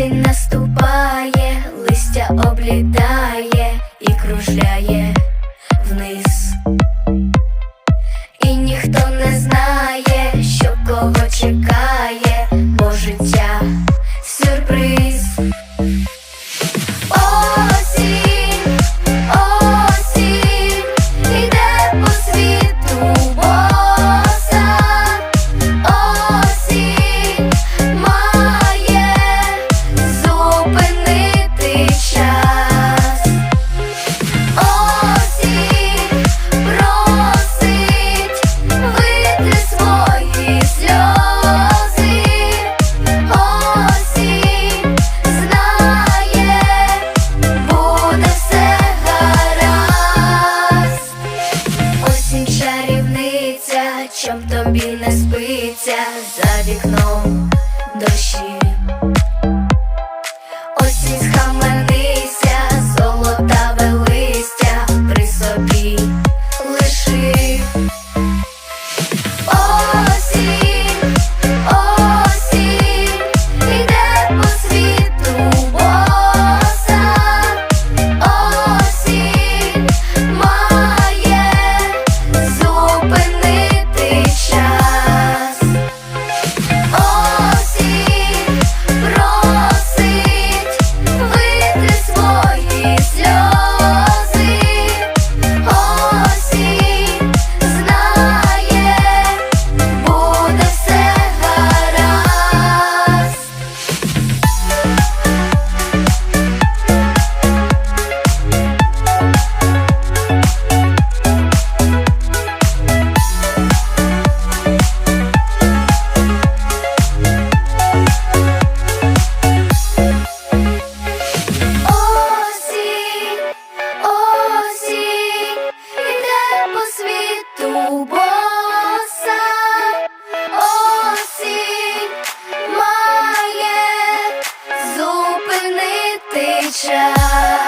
осінь наступає, листя облітає. Чарівниця, чом тобі не спиться за вікном час.